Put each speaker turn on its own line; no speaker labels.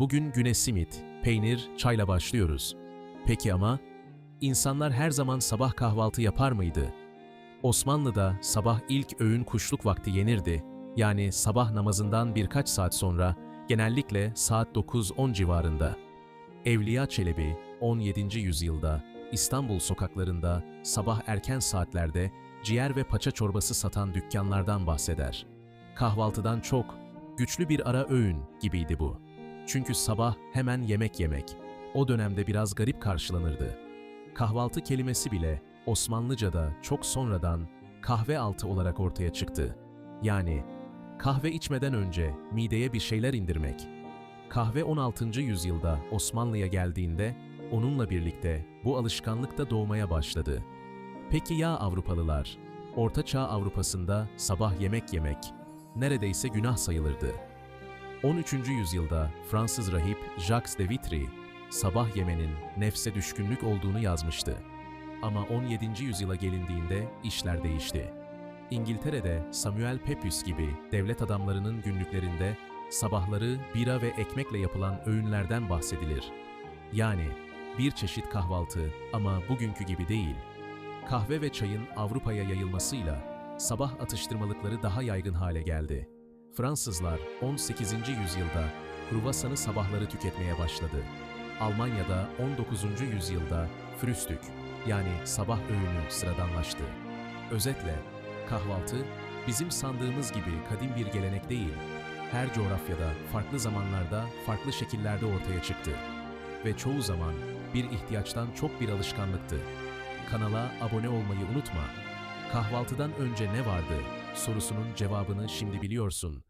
Bugün güne simit, peynir, çayla başlıyoruz. Peki ama insanlar her zaman sabah kahvaltı yapar mıydı? Osmanlı'da sabah ilk öğün kuşluk vakti yenirdi. Yani sabah namazından birkaç saat sonra, genellikle saat 9-10 civarında. Evliya Çelebi 17. yüzyılda İstanbul sokaklarında sabah erken saatlerde ciğer ve paça çorbası satan dükkanlardan bahseder. Kahvaltıdan çok, güçlü bir ara öğün gibiydi bu. Çünkü sabah hemen yemek yemek. O dönemde biraz garip karşılanırdı. Kahvaltı kelimesi bile Osmanlıca'da çok sonradan kahve altı olarak ortaya çıktı. Yani kahve içmeden önce mideye bir şeyler indirmek. Kahve 16. yüzyılda Osmanlı'ya geldiğinde onunla birlikte bu alışkanlık da doğmaya başladı. Peki ya Avrupalılar? Orta Çağ Avrupa'sında sabah yemek yemek neredeyse günah sayılırdı. 13. yüzyılda Fransız rahip Jacques de Vitry, sabah yemenin nefse düşkünlük olduğunu yazmıştı. Ama 17. yüzyıla gelindiğinde işler değişti. İngiltere'de Samuel Pepys gibi devlet adamlarının günlüklerinde sabahları bira ve ekmekle yapılan öğünlerden bahsedilir. Yani bir çeşit kahvaltı ama bugünkü gibi değil. Kahve ve çayın Avrupa'ya yayılmasıyla sabah atıştırmalıkları daha yaygın hale geldi. Fransızlar 18. yüzyılda kruvasanı sabahları tüketmeye başladı. Almanya'da 19. yüzyılda früstük yani sabah öğünü sıradanlaştı. Özetle kahvaltı bizim sandığımız gibi kadim bir gelenek değil, her coğrafyada farklı zamanlarda farklı şekillerde ortaya çıktı ve çoğu zaman bir ihtiyaçtan çok bir alışkanlıktı. Kanala abone olmayı unutma. Kahvaltıdan önce ne vardı sorusunun cevabını şimdi biliyorsun.